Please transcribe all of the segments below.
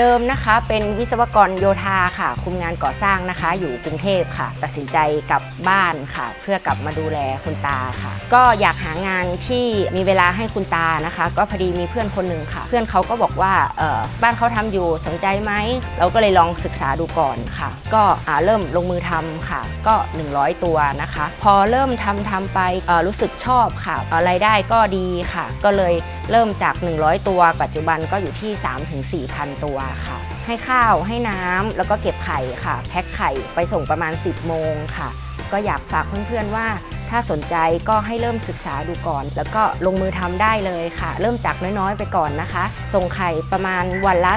เดิมนะคะเป็นวิศวกรโยธาค่ะ คุมงานก่อสร้างนะคะ อยู่กรุงเทพค่ะ ตัดสินใจกลับบ้านค่ะ เพื่อกลับมาดูแลคุณตาค่ะ ก็อยากหางานที่มีเวลาให้คุณตานะคะ ก็พอดีมีเพื่อนคนหนึ่งค่ะ เพื่อนเขาก็บอกว่าบ้านเขาทำอยู่สนใจไหมเราก็เลยลองศึกษาดูก่อนค่ะ ก็เริ่มลงมือทำค่ะ ก็ 100 ตัวนะคะ พอเริ่มทำทำไปรู้สึกชอบค่ะเอ่อรายได้ก็ดีค่ะ ก็เลยเริ่มจาก 100 ตัว ปัจจุบันก็อยู่ที่ 3-4พันตัวค่ะ ให้ข้าวให้น้ำแล้วก็เก็บไข่ค่ะ แพ็คไข่ไปส่งประมาณ 10 โมงค่ะ ก็อยากฝากเพื่อนๆว่า ถ้าสนใจก็ให้เริ่มศึกษาดูก่อน แล้วก็ลงมือทำได้เลยค่ะ เริ่มจากน้อยๆไปก่อนนะคะ ส่งไข่ประมาณวันละ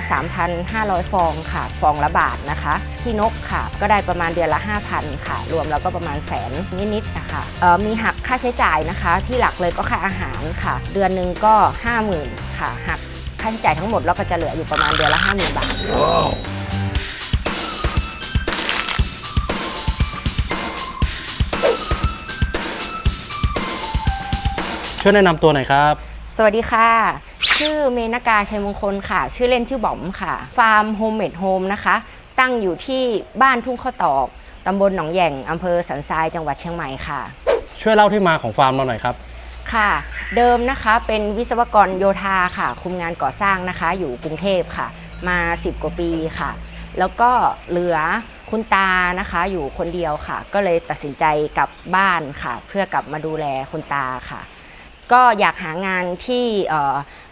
3,500 ฟองค่ะ ฟองละบาทนะคะที่นกค่ะ ก็ได้ประมาณเดือนละ 5,000 ค่ะ รวมแล้วก็ประมาณแสนนิดๆนะคะเออมีหักค่าใช้จ่ายนะคะ ที่หลักเลยก็ค่าอาหารค่ะ เดือนหนึ่งก็ 50,000 ค่ะหัก ค่าใช้จ่ายทั้งหมดแล้วก็จะเหลืออยู่ประมาณเดือนละ50,000บาท ช่วยแนะนำตัวหน่อยครับ สวัสดีค่ะ ชื่อเมนากาชัยมงคลค่ะ ชื่อเล่นชื่อบอมค่ะ ฟาร์มโฮมเมดโฮมนะคะ ตั้งอยู่ที่บ้านทุ่งข้าวตอก ตำบลหนองแหย่งอำเภอสันทรายจังหวัดเชียงใหม่ค่ะ ช่วยเล่าที่มาของฟาร์มเราหน่อยครับ ค่ะ เดิมนะคะเป็นวิศวกรโยธาค่ะ คุมงานก่อสร้างนะคะ อยู่กรุงเทพค่ะ มา 10 กว่าปีค่ะ แล้วก็เหลือคุณตานะคะ อยู่คนเดียวค่ะ ก็เลยตัดสินใจกลับบ้านค่ะ เพื่อกลับมาดูแลคุณตาค่ะ ก็อยากหางานที่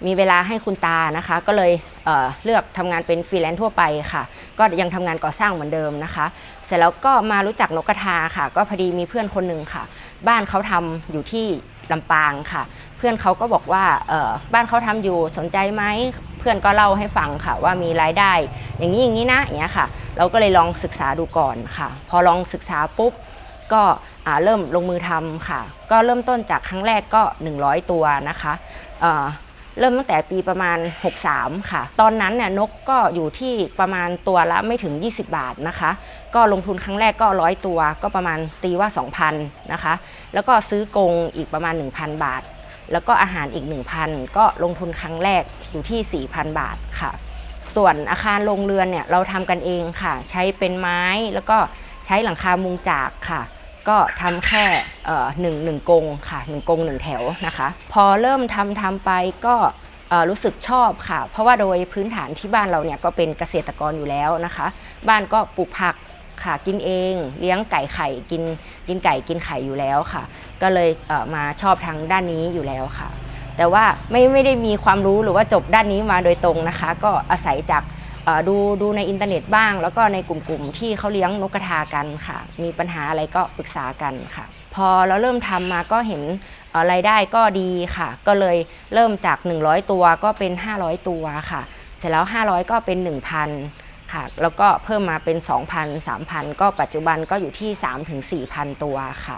มีเวลาให้คุณตานะคะ ก็เลยเเลือกทำงานเป็นฟรีแลนซ์ทั่วไปค่ะ ก็ยังทำงานก่อสร้างเหมือนเดิมนะคะเสร็จแล้วก็มารู้จักนกกระทาค่ะ ก็พอดีมีเพื่อนคนหนึ่งค่ะ บ้านเขาทำอยู่ที่ ลำปางค่ะ เพื่อนเขาก็บอกว่าบ้านเขาทำอยู่สนใจไหมเพื่อนก็เล่าให้ฟังค่ะ ว่ามีรายได้ อย่างนี้อย่างนี้นะอย่างเงี้ยค่ะ เราก็เลยลองศึกษาดูก่อนค่ะ พอลองศึกษาปุ๊บก็เริ่มลงมือทำค่ะ ก็เริ่มต้นจากครั้งแรกก็ 100 ตัวนะคะ เริ่มตั้งแต่ปีประมาณ 63 ค่ะ ตอนนั้นเนี่ยนกก็อยู่ที่ประมาณตัวละไม่ถึง 20 บาทนะคะ ก็ลงทุนครั้งแรกก็100ตัว ก็ประมาณตีว่า 2,000นะคะ แล้วก็ซื้อกงอีกประมาณ 1,000 บาท แล้วก็อาหารอีก 1,000 ก็ลงทุนครั้งแรกอยู่ที่ 4,000 บาทค่ะ ส่วนอาคารโรงเรือนเนี่ยเราทำกันเองค่ะ ใช้เป็นไม้แล้วก็ใช้หลังคามุงจากค่ะ ก็ทำแค่หนึ่งหนึ่งกงค่ะหนึ่งกงหนึ่งแถวนะคะ พอเริ่มทำทำไปก็รู้สึกชอบค่ะ เพราะว่าโดยพื้นฐานที่บ้านเราเนี่ยก็เป็นเกษตรกรอยู่แล้วนะคะ บ้านก็ปลูกผักค่ะกินเองเลี้ยงไก่ไข่กินกินไก่กินไข่อยู่แล้วค่ะ ก็เลยเมาชอบทางด้านนี้อยู่แล้วค่ะ แต่ว่าไม่ไม่ได้มีความรู้หรือว่าจบด้านนี้มาโดยตรงนะคะ ก็อาศัยจาก ดูดูในอินเทอร์เน็ตบ้าง แล้วก็ในกลุ่มๆที่เขาเลี้ยงนกกระทากันค่ะ มีปัญหาอะไรก็ปรึกษากันค่ะ พอเราเริ่มทำมาก็เห็นอ่อรายได้ก็ดีค่ะ ก็เลยเริ่มจาก 100 ตัวก็เป็น 500 ตัวค่ะ เสร็จแล้ว 500 ก็เป็น 1,000ค่ะ แล้วก็เพิ่มมาเป็น 2,000 3,000 ก็ปัจจุบันก็อยู่ที่ 3-4,000 ตัวค่ะ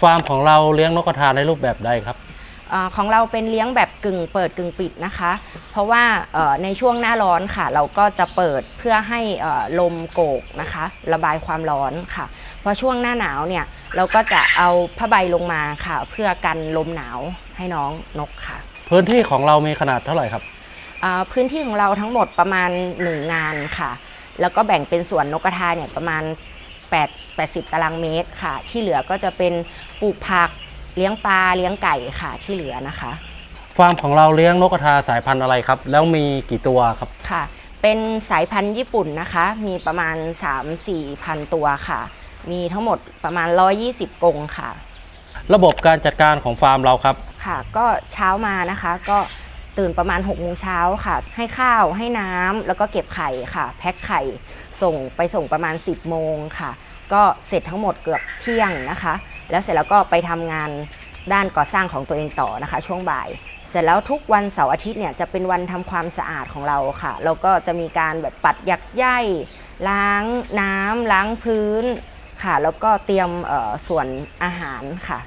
ฟาร์มของเราเลี้ยงนกกระทาในรูปแบบใดครับ อาของเราเป็นเลี้ยงแบบกึ่งเปิดกึ่งปิดนะคะ เพราะว่าเอ่อในช่วงหน้าร้อนค่ะ เราก็จะเปิดเพื่อให้เอ่อลมโกกนะคะ ระบายความร้อนค่ะพอช่วงหน้าหนาวเนี่ยเราก็จะเอาผ้าใบลงมาค่ะ เพื่อกันลมหนาวให้น้องนกค่ะ พื้นที่ของเรามีขนาดเท่าไหร่ครับอ่าพื้นที่ของเราทั้งหมดประมาณ 1 งานค่ะ แล้วก็แบ่งเป็นส่วนนกกระทาเนี่ยประมาณ8 80 ตารางเมตรค่ะ ที่เหลือก็จะเป็นปลูกผัก เลี้ยงปลาเลี้ยงไก่ค่ะที่เหลือนะคะ ฟาร์มของเราเลี้ยงนกกระทาสายพันธุ์อะไรครับ แล้วมีกี่ตัวครับค่ะ เป็นสายพันธุ์ญี่ปุ่นนะคะ มีประมาณ 3-4พันตัวค่ะ มีทั้งหมดประมาณ 120 กรงค่ะ ระบบการจัดการของฟาร์มเราครับ ค่ะ ก็เช้ามานะคะก็ตื่นประมาณ6โมงเช้าค่ะ ให้ข้าวให้น้ำแล้วก็เก็บไข่ค่ะ แพ็คไข่ส่งไปส่งประมาณ 10โมงค่ะ ก็เสร็จทั้งหมดเกือบเที่ยงนะคะ แล้วเสร็จแล้วก็ไปทำงานด้านก่อสร้างของตัวเองต่อนะคะ ช่วงบ่าย เสร็จแล้วทุกวันเสาร์อาทิตย์เนี่ยจะเป็นวันทำความสะอาดของเราค่ะแล้วก็จะมีการแบบปัดหยักใยล้างน้ำล้างพื้นค่ะ แล้วก็เตรียมเอ่อส่วนอาหารค่ะ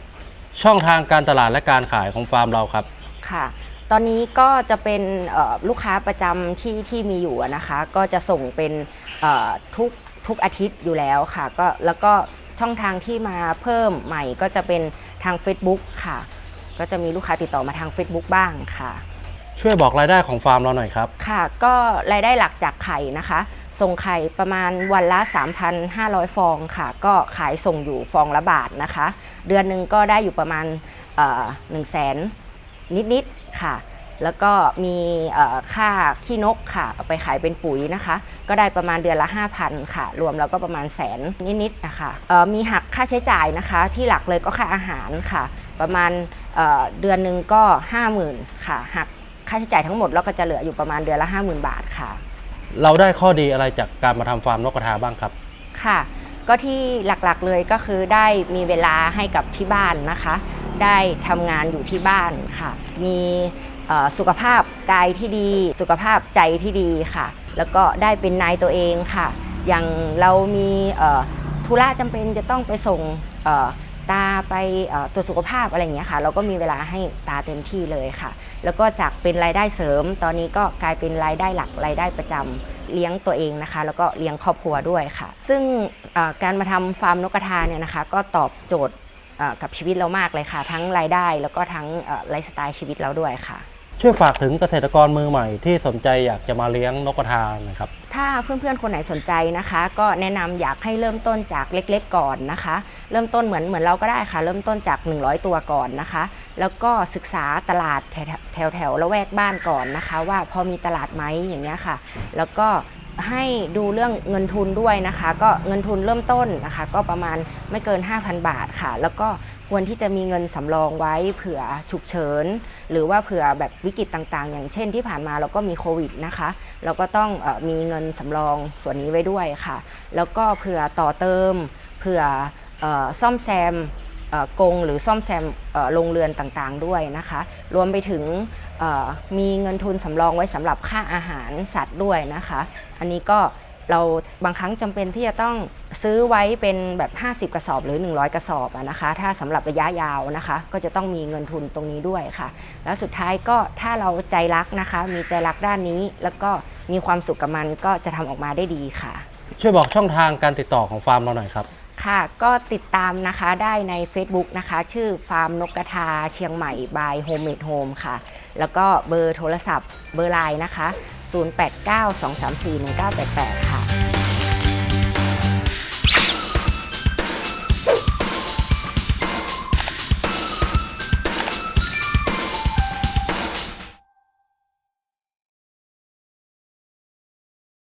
ช่องทางการตลาดและการขายของฟาร์มเราครับค่ะ ตอนนี้ก็จะเป็นเอ่อลูกค้าประจำที่ที่มีอยู่อะนะคะ ก็จะส่งเป็นเอ่อทุกทุกอาทิตย์อยู่แล้วค่ะ ก็แล้วก็ ช่องทางที่มาเพิ่มใหม่ก็จะเป็นทาง Facebook ค่ะ ก็จะมีลูกค้าติดต่อมาทาง Facebook บ้างค่ะ ช่วยบอกรายได้ของฟาร์มเราหน่อยครับ ค่ะก็รายได้หลักจากไข่นะคะ ส่งไข่ประมาณวันละ 3,500 ฟองค่ะ ก็ขายส่งอยู่ฟองละบาทนะคะ เดือนหนึ่งก็ได้อยู่ประมาณหนึ่งแสนนิดๆค่ะ แล้วก็มีเอ่อค่าขี้นกค่ะเอาไปขายเป็นปุ๋ยนะคะ ก็ได้ประมาณเดือนละ 5,000 ค่ะ รวมแล้วก็ประมาณแสนนิดๆนะคะเอ่อมีหักค่าใช้จ่ายนะคะ ที่หลักเลยก็ค่าอาหารค่ะ ประมาณเอ่อเดือนหนึ่งก็ 50,000 ค่ะ หักค่าใช้จ่ายทั้งหมดแล้วก็จะเหลืออยู่ประมาณเดือนละ 50,000 บาทค่ะ เราได้ข้อดีอะไรจากการมาทำฟาร์มนกกระทาบ้างครับค่ะก็ที่หลักๆเลยก็คือได้มีเวลาให้กับที่บ้านนะคะ ได้ทำงานอยู่ที่บ้านค่ะ มีเอ่อ สุขภาพกายที่ดี สุขภาพใจที่ดีค่ะ แล้วก็ได้เป็นนายตัวเองค่ะ อย่างเรามีธุระจำเป็นจะต้องไปส่งตาไปตรวจสุขภาพอะไรอย่างเงี้ยค่ะ เราก็มีเวลาให้ตาเต็มที่เลยค่ะ แล้วก็จากเป็นรายได้เสริม ตอนนี้ก็กลายเป็นรายได้หลักรายได้ประจำเลี้ยงตัวเองนะคะ แล้วก็เลี้ยงครอบครัวด้วยค่ะ ซึ่งการมาทำฟาร์มนกกระทาเนี่ยนะคะ ก็ตอบโจทย์กับชีวิตเรามากเลยค่ะ ทั้งรายได้แล้วก็ทั้งไลฟ์สไตล์ชีวิตเราด้วยค่ะ ช่วยฝากถึงเกษตรกรมือใหม่ที่สนใจอยากจะมาเลี้ยงนกกระทานะครับ ถ้าเพื่อนๆคนไหนสนใจนะคะ ก็แนะนำอยากให้เริ่มต้นจากเล็กๆก่อนนะคะ เริ่มต้นเหมือนเหมือนเราก็ได้ค่ะ เริ่มต้นจาก 100 ตัวก่อนนะคะ แล้วก็ศึกษาตลาดแถวแถวแถวละแวกบ้านก่อนนะคะ ว่าพอมีตลาดไหมอย่างเงี้ยค่ะ แล้วก็ ให้ดูเรื่องเงินทุนด้วยนะคะ ก็เงินทุนเริ่มต้นนะคะ ก็ประมาณไม่เกิน 5,000 บาทค่ะ แล้วก็ควรที่จะมีเงินสำรองไว้เผื่อฉุกเฉิน หรือว่าเผื่อแบบวิกฤตต่างๆ อย่างเช่นที่ผ่านมาเราก็มีโควิดนะคะ เราก็ต้องอมีเงินสำรองส่วนนี้ไว้ด้วยค่ะ แล้วก็เผื่อต่อเติม เผื่ออซ่อมแซมเอ่อกงหรือซ่อมแซมโรงเรือนต่างๆด้วยนะคะ รวมไปถึง มีเงินทุนสำรองไว้สำหรับค่าอาหารสัตว์ด้วยนะคะ อันนี้ก็เราบางครั้งจำเป็นที่จะต้องซื้อไว้เป็นแบบ 50 กระสอบหรือ 100 กระสอบนะคะ ถ้าสำหรับระยะยาวนะคะ ก็จะต้องมีเงินทุนตรงนี้ด้วยค่ะ แล้วสุดท้ายก็ถ้าเราใจรักนะคะ มีใจรักด้านนี้ แล้วก็มีความสุขกับมันก็จะทำออกมาได้ดีค่ะ ช่วยบอกช่องทางการติดต่อของฟาร์มเราหน่อยครับ ค่ะก็ติดตามนะคะได้ใน Facebook นะคะ ชื่อฟาร์มนกกระทาเชียงใหม่ by Homemade Home ค่ะ แล้วก็เบอร์โทรศัพท์เบอร์ไลน์นะคะ 0892341988 ค่ะ